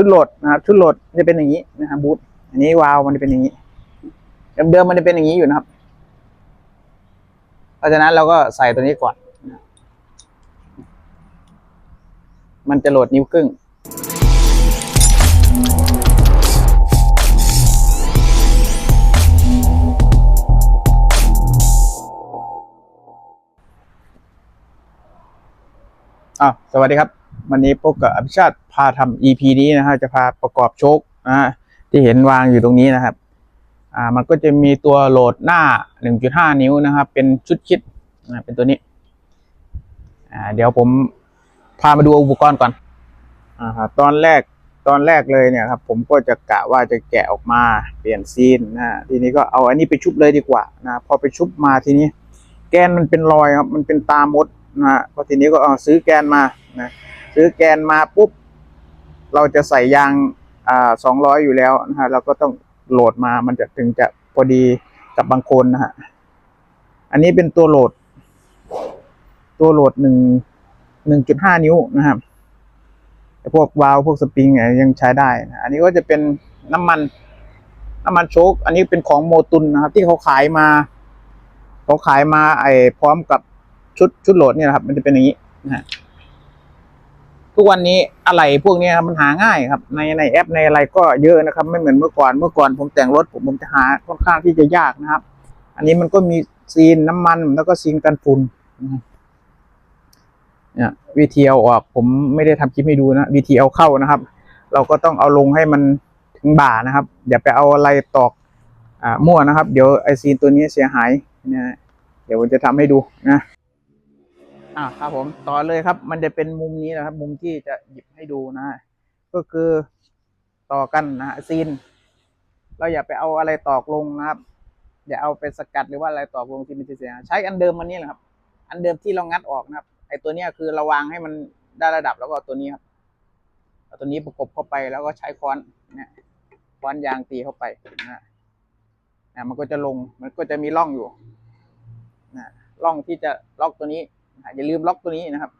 ชุดโหลดนะครับ ชุดโหลดจะเป็นอย่างนี้นะครับบูทอันนี้วาล์วมันจะเป็นอย่างนี้ เดิมๆมันจะเป็นอย่างนี้อยู่นะครับเพราะฉะนั้นเราก็ใส่ตัวนี้ก่อน มันจะโหลดนิ้วครึ่งอะสวัสดีครับ วันนี้พบกับอภิชาติพาทำ EP นี้นะฮะจะพาประกอบโชคนะฮะที่เห็นวางอยู่ตรงนี้นะครับ อ่ามันก็จะมีตัวโหลดหน้า 1.5 นิ้วนะครับ เป็นชุดคิดนะเป็นตัวนี้ อ่าเดี๋ยวผมพามาดูอุปกรณ์ก่อนอ่าครับตอนแรกตอนแรกเลยเนี่ยครับ ผมก็จะกะว่าจะแกะออกมาเปลี่ยนซีนนะฮะทีนี้ก็เอาอันนี้ไปชุบเลยดีกว่านะพอไปชุบมาทีนี้ แกนมันเป็นรอยครับ มันเป็นตามดนะฮะพอทีนี้ก็เอาซื้อแกนมานะ ซื้อแกนมาปุ๊บ เราจะใส่ยางอ่าสองร้อยอยู่แล้วนะฮะเราก็ต้องโหลดมามันจะถึงจะพอดีกับบางคนนะฮะอันนี้เป็นตัวโหลด ตัวโหลดหนึ่งหนึ่งจุดห้านิ้วนะครับแต่พวกวาล์วพวกสปริงเนี่ยยังใช้ได้นะอันนี้ก็จะเป็นน้ำมัน น้ำมันโชคอันนี้เป็นของโมตุนนะครับ ที่เขาขายมาเขาขายมาไอ้พร้อมกับชุดชุดโหลดเนี่ยนะครับ มันจะเป็นอย่างนี้นะฮะ ทุกวันนี้อะไรพวกนี้มันหาง่ายครับ ในในแอปในอะไรก็เยอะนะครับ ไม่เหมือนเมื่อก่อนเมื่อก่อนผมแต่งรถผมผมจะหาค่อนข้างที่จะยากนะครับ อันนี้มันก็มีซีนน้ำมันแล้วก็ซีนกันฝุ่นเนี่ยวิธีเอาออกผมไม่ได้ทำคลิปให้ดูนะวิธีเอาเข้านะครับ เราก็ต้องเอาลงให้มันถึงบ่านะครับ อย่าไปเอาอะไรตอกอ่ามั่วนะครับ เดี๋ยวไอซีนตัวนี้เสียหายนะเดี๋ยวผมจะทำให้ดูนะ อ่าครับผมต่อเลยครับ มันจะเป็นมุมนี้นะครับ มุมที่จะหยิบให้ดูนะ ก็คือต่อกันนะซีนเราอย่าไปเอาอะไรตอกลงนะครับ อย่าเอาไปสกัดหรือว่าอะไรตอกลงที่มันจะเสียใช้อันเดิมมันนี่แหละครับ อันเดิมที่เรางัดออกนะครับไอตัวนี้คือราวางให้มันได้ระดับแล้วก็ตัวนี้ครับเอาตัวนี้ประกบเข้าไปแล้วก็ใช้ค้อนเนี่ยค้อนยางตีเข้าไปนะฮะนะมันก็จะลงมันก็จะมีร่องอยู่นะร่องที่จะล็อกตัวนี้ อย่าลืมล็อกตัวนี้นะครับ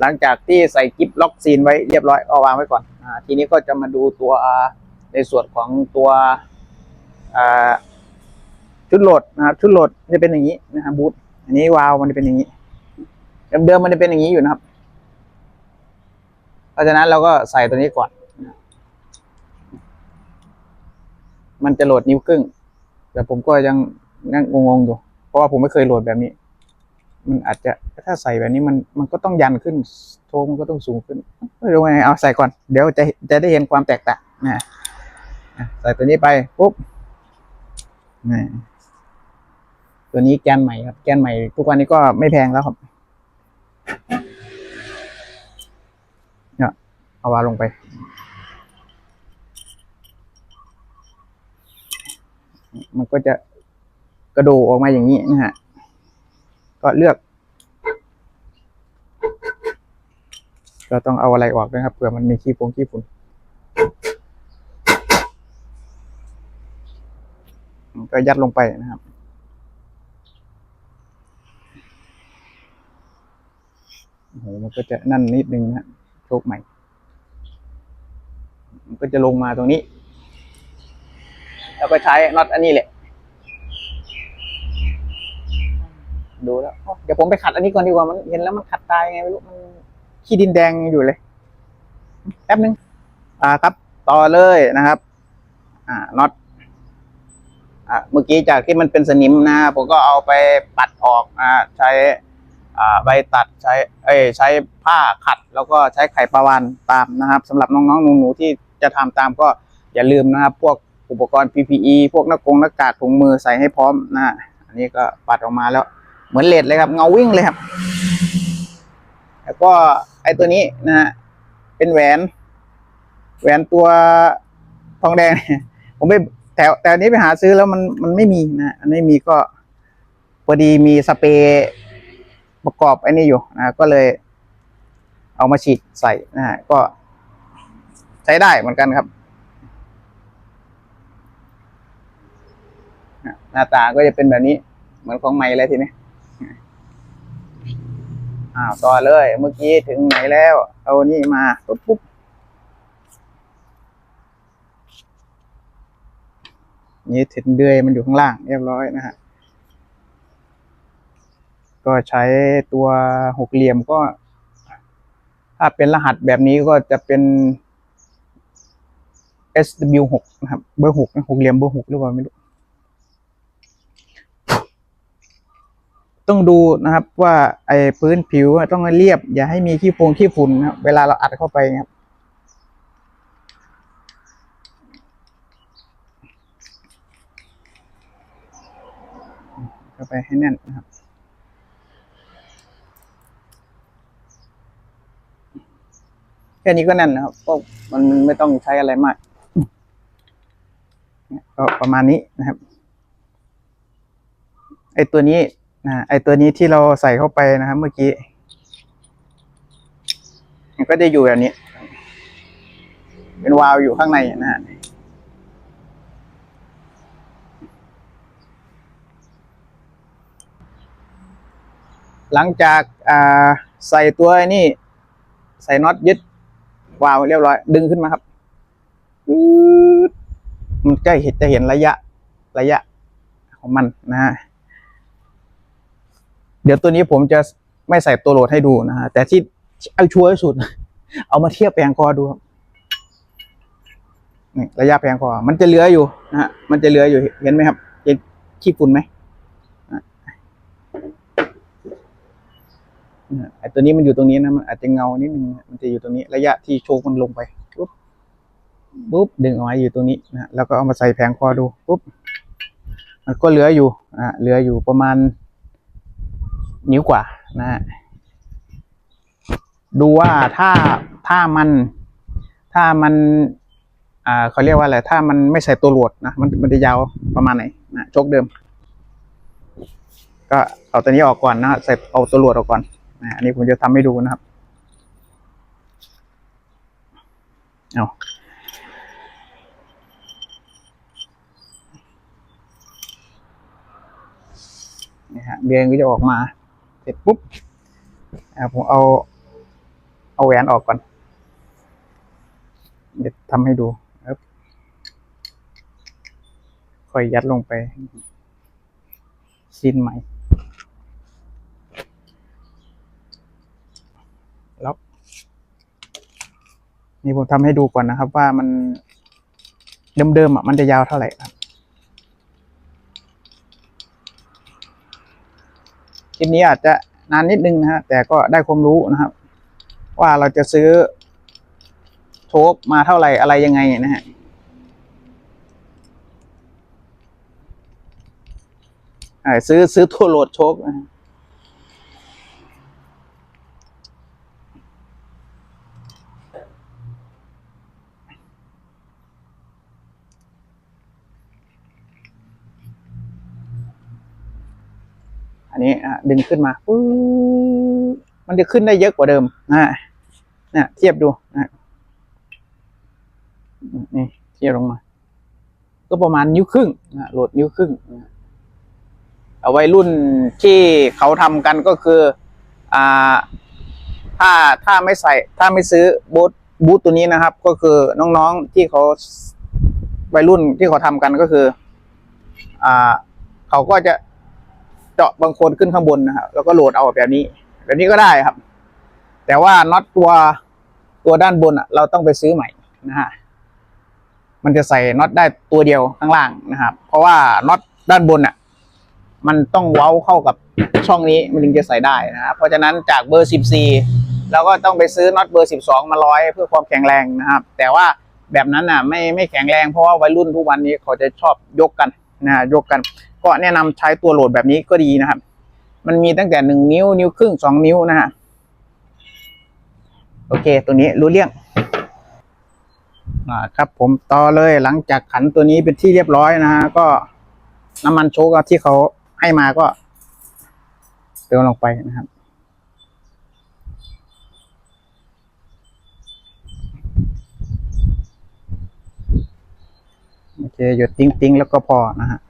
หลังจากที่ใส่กิฟล็อกซีนไว้เรียบร้อยเอาวางไว้ก่อนอทีนี้ก็จะมาดูตัวในส่วนของตัวชุดโหลดนะครับชุดโหลดจะเป็นอย่างนี้นะครับบูทอันนี้วาล์วมันจะเป็นอย่างนี้เดิมมันจะเป็นอย่างนี้อยู่นะครับ เพราะฉะนั้นเราก็ใส่ตัวนี้ก่อน มันจะโหลดนิ้วครึ่ง แต่ผมก็ยังยังงงๆอยู่ เพราะว่าผมไม่เคยโหลดแบบนี้ มันอาจจะถ้าใส่แบบนี้มันมันก็ต้องยันขึ้น โทมันก็ต้องสูงขึ้นไม่รู้ไงเอาใส่ก่อน เดี๋ยวจะจะได้เห็นความแตกต่างนะใส่ตัวนี้ไปปุ๊บนี่ตัวนี้แกนใหม่ครับ แกนใหม่ ทุกวันนี้ก็ไม่แพงแล้วครับเอาวาลงไป มันก็จะกระโดดออกมาอย่างนี้นะฮะ ก็เลือก เราต้องเอาอะไรออกนะครับเผื่อมันมีขี้ฟงขี้ฝุ่นก็ยัดลงไปนะครับโอ้โหมันก็จะนั่นนิดนึงนะฮะโชคใหม่ มันก็จะลงมาตรงนี้ แล้วก็ใช้น็อตอันนี้แหละ ดูแล้วเดี๋ยวผมไปขัดอันนี้ก่อนดีกว่ามันเห็นแล้วมันขัดตายไงไม่รู้มันขี้ดินแดงอยู่เลยแป๊บนึงอ่าครับ ต่อเลยนะครับ อ่าน็อตอ่าเมื่อกี้จากที่มันเป็นสนิมนะผมก็เอาไปปัดออกอ่าใช้อ่าใบตัดใช้ เอ้ยใช้ผ้าขัด แล้วก็ใช้ไข่ปลาวานตามนะครับสำหรับน้องๆหนูๆที่จะทำตามก็อย่าลืมนะครับ พวก อุปกรณ์ PPE พวกหน้ากงหน้ากากถุงมือใส่ให้พร้อมนะ อันนี้ก็ปัดออกมาแล้ว เหมือนเลดเลยครับ เงาวิ่งเลยครับ แล้วก็ไอตัวนี้นะฮะเป็นแหวน แหวนตัวทองแดง ผมไปแต่แต่นี้ไปหาซื้อแล้วมันมันไม่มีนะฮะอันนี้มีก็พอดีมีสเปรย์ประกอบไอ้นี่อยู่นะก็เลย เอามาฉีดใส่นะฮะก็ใช้ได้เหมือนกันครับ หน้าตาก็จะเป็นแบบนี้ เหมือนของใหม่เลยทีนี้อ้าวต่อเลย เมื่อกี้ถึงไหนแล้ว เอานี่มาปุ๊บปุ๊บนี่ถึงเดือยมันอยู่ข้างล่างเรียบร้อยนะฮะก็ใช้ตัวหกเหลี่ยมก็ ถ้าเป็นรหัสแบบนี้ก็จะเป็น SW6 นะครับ เบอร์หกหกเหลี่ยมเบอร์หกหรือเปล่าไม่รู้ ต้องดูนะครับว่าไอ้พื้นผิวต้องเรียบ อย่าให้มีขี้ฟงขี้ฝุ่นนะครับเวลาเราอัดเข้าไปครับเข้าไปให้แน่นนะครับแค่นี้ก็แน่นนะครับก็มันไม่ต้องใช้อะไรมากก็ประมาณนี้นะครับไอตัวนี้ นะไอตัวนี้ที่เราใส่เข้าไปนะครับ เมื่อกี้ มันก็จะอยู่แบบนี้ เป็นวาล์วอยู่ข้างในนะฮะหลังจากาใส่ตัวนี่ใส่น็อตยึดวาล์วเรียบร้อย ดึงขึ้นมาครับมันจะเห็นจะเห็นระยะระยะของมันนะฮะ เดี๋ยวตัวนี้ผมจะไม่ใส่ตัวโหลดให้ดูนะฮะแต่ที่เอาชัวร์ที่สุด เอามาเทียบแปลงคอดูครับนี่ระยะแปลงคอ มันจะเหลืออยู่นะฮะมันจะเหลืออยู่เห็นไหมครับเห็นขี้ฝุ่นไหมไอตัวนี้มันอยู่ตรงนี้นะมันอาจจะเงานิดนึงมันจะอยู่ตรงนี้ ระยะที่โชกมันลงไปปุ๊บปุ๊บดึงออกมาอยู่ตรงนี้นะแล้วก็เอามาใส่แผงคอดูปุ๊บมันก็เหลืออยู่อ่าเหลืออยู่ประมาณ นิ้วกว่านะฮะดูว่าถ้าถ้ามันถ้ามันอ่าเขาเรียกว่าอะไรถ้ามันไม่ใส่ตัวโหลดนะมันมันจะยาวประมาณไหนนะโชคเดิม ก็เอาตัวนี้ออกก่อนนะใส่เอาตัวโหลดออกก่อนนะอันนี้ผมจะทำให้ดูนะครับเอาเนี่ฮะเบียงก็จะออกมา เสร็จปุ๊บอ่าผมเอา เอาแหวนออกก่อน เดี๋ยวทำให้ดูครับค่อยยัดลงไปสิ้นใหม่แล้วนี่ผมทำให้ดูก่อนนะครับว่ามันเดิมๆอะมันจะยาวเท่าไหร่ครับ คลิปนี้อาจจะนานนิดนึงนะฮะแต่ก็ได้ความรู้นะครับ ว่าเราจะซื้อโชคมาเท่าไหร่อะไรยังไงนะฮะซื้อซื้อทั่วโหลดโชคนะ อันนี้ดึงขึ้นมาปุ๊บมันจะขึ้นได้เยอะกว่าเดิมนะฮะเนี่ยเทียบดูนะนี่เทียบลงมา ก็ประมาณนิ้วครึ่งนะโหลดนิ้วครึ่งเอาไว้รุ่นที่เขาทำกันก็คือ อ่า ถ้าถ้าไม่ใส่ ถ้าไม่ซื้อบูทบูทตัวนี้นะครับ ก็คือน้องๆที่เขาวัยรุ่นที่เขาทำกันก็คือ อ่า เขาก็จะ เจาะบางคนขึ้นข้างบนนะครับแล้วก็โหลดเอาแบบนี้ แบบนี้ก็ได้ครับ แต่ว่าน็อตตัวตัวด้านบนอะเราต้องไปซื้อใหม่นะฮะมันจะใส่น็อตได้ตัวเดียวข้างล่างนะครับ เพราะว่าน็อตด้านบนอะ มันต้องเว้าเข้ากับช่องนี้มันถึงจะใส่ได้นะครับเพราะฉะนั้นจากเบอร์14เราก็ต้องไปซื้อน็อตเบอร์12มาร้อยเพื่อความแข็งแรงนะครับ แต่ว่าแบบนั้นน่ะไม่ไม่แข็งแรงเพราะว่าวัยรุ่นทุกวันนี้เขาจะชอบยกกันนะยกกัน ก็แนะนำใช้ตัวโหลดแบบนี้ก็ดีนะครับ มันมีตั้งแต่หนึ่งนิ้วนิ้วครึ่งสองนิ้วนะฮะโอเค ตัวนี้รู้เรื่องอ่าครับ ผมต่อเลยหลังจากขันตัวนี้เป็นที่เรียบร้อยนะฮะก็น้ำมันโชกที่เขาให้มาก็เติมลงไปนะครับโอเคหยุดติ้งติ้งๆแล้วก็พอนะฮะ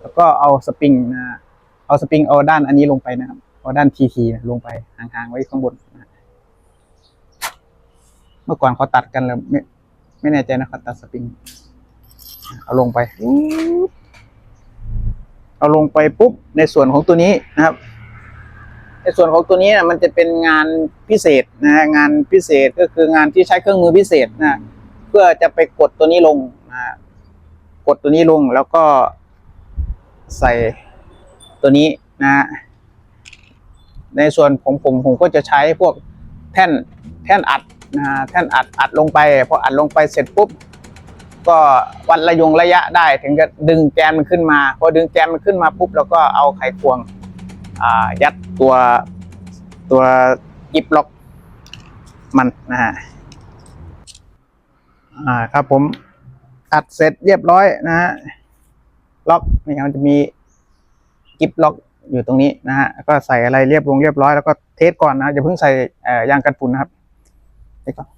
แล้ว ก็เอาสปริงนะเอาสปริงเอาด้านอันนี้ลงไปนะครับเอาด้านทีทีลงไปห่างๆไว้ข้างบนนะเมื่อก่อนเขาตัดกันแล้วไม่ไม่แน่ใจนะเขาตัดสปริง เอาลงไปเอาลงไปปุ๊บในส่วนของตัวนี้นะครับ ในส่วนของตัวนี้นะมันจะเป็นงานพิเศษนะฮะงานพิเศษก็คืองานที่ใช้เครื่องมือพิเศษนะเพื่อจะไปกดตัวนี้ลงนะกดตัวนี้ลงแล้วก็ ใส่ตัวนี้นะฮะในส่วนของผมผมก็จะใช้พวกแท่นแท่นอัดนะฮะแท่นอัดอัดลงไปพออัดลงไปเสร็จปุ๊บก็วัดระยงระยะได้ถึงจะดึงแกนมันขึ้นมาพอดึงแกนมันขึ้นมาปุ๊บเราก็เอาไขควงยัดตัวตัวกิบล็อกมันนะฮะอ่าครับผมอัดเสร็จเรียบร้อยนะฮะ ล็อกนี่มันจะมีกิบล็อกอยู่ตรงนี้นะฮะก็ใส่อะไรเรียบลงเรียบร้อยแล้วก็เทสก่อนนะอย่าเพิ่งใส่ยางกันฝุ่นนะครับเทสก่อน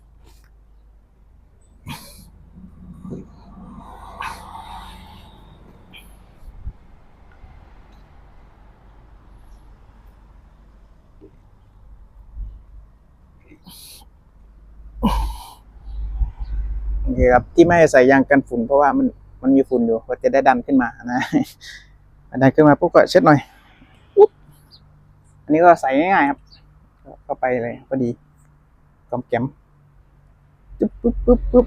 โอเคครับที่ไม่ใส่ยางกันฝุ่นเพราะว่ามัน มันมีฝุ่นอยู่ก็จะได้ดันขึ้นมานะดันขึ้นมาปุ๊บก็เช็ดหน่อยปุ๊บอันนี้ก็ใส่ง่ายๆครับเข้าไปเลยพอดีกำแกมปุ๊บปุ๊บปุ๊บปุ๊บ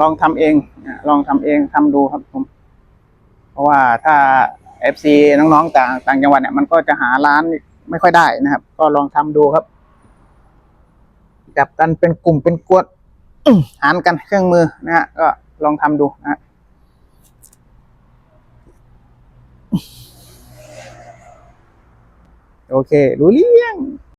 ลองทำเองลองทำเองทำดูครับผม เพราะว่าถ้า FC น้องๆต่างต่างจังหวัดเนี่ยมันก็จะหาร้าน ไม่ค่อยได้นะครับ ก็ลองทำดูครับ จับกันเป็นกลุ่มเป็นกวดหารกันเครื่องมือนะฮะก็ลองทำดูนะฮะโอเค รู้เรื่อง